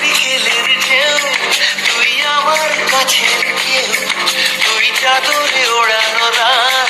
বিকেলের ঢেউ তুই আমার কাছে কেউ তুই চাদরে ওড়ানো রাত।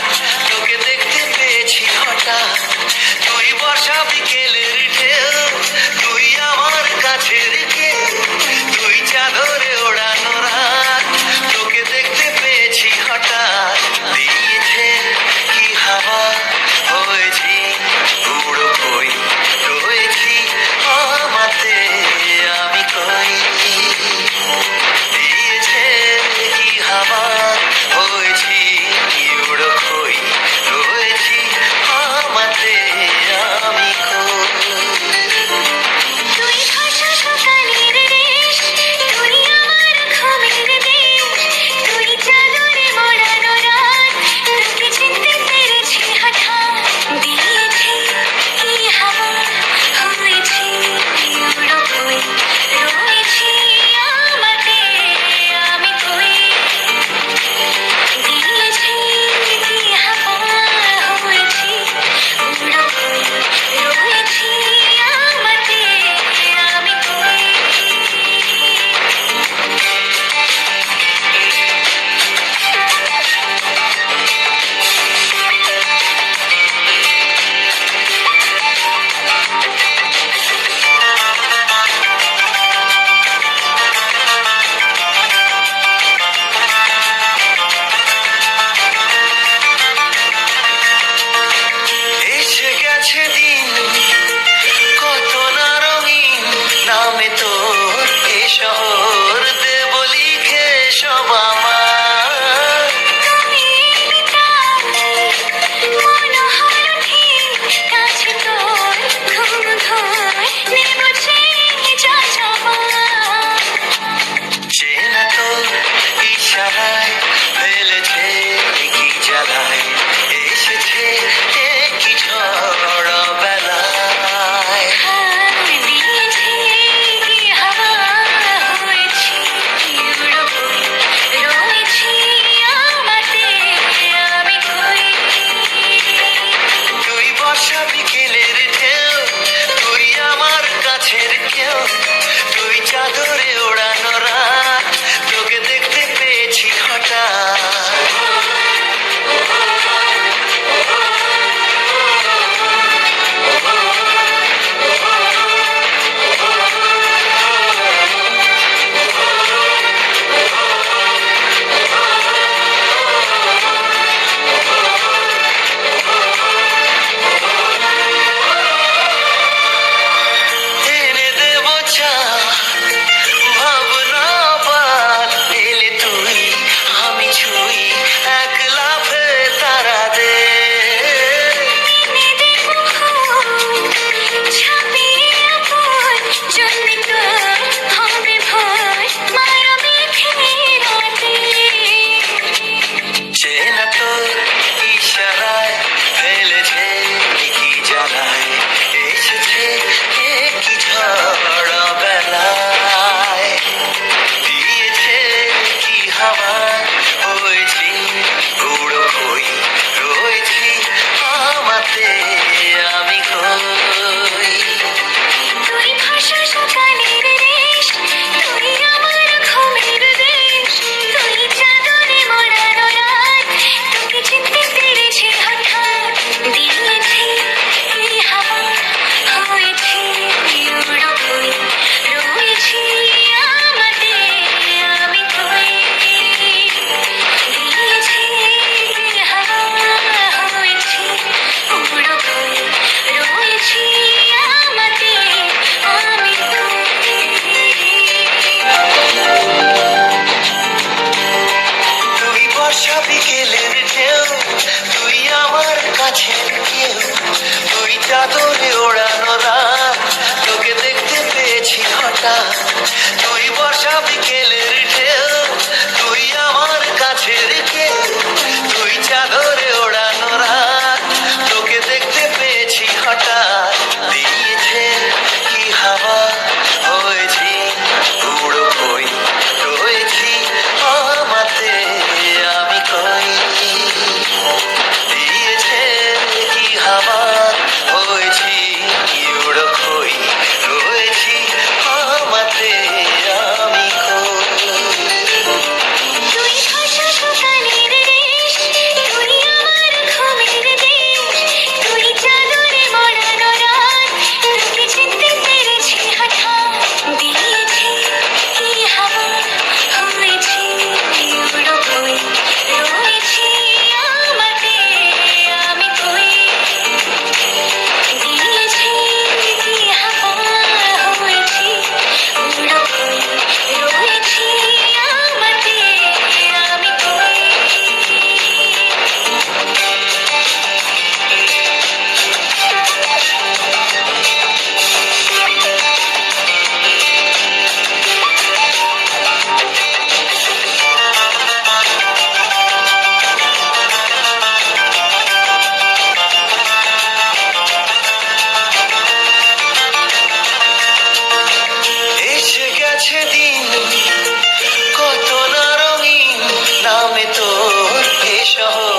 নয় তো এ শহর। বোঝা বিকেলের ঢেউ। তুই আমার কাছে কেউ। তুই চাদরে ওড়ানো রাত। আমি তো এ শহর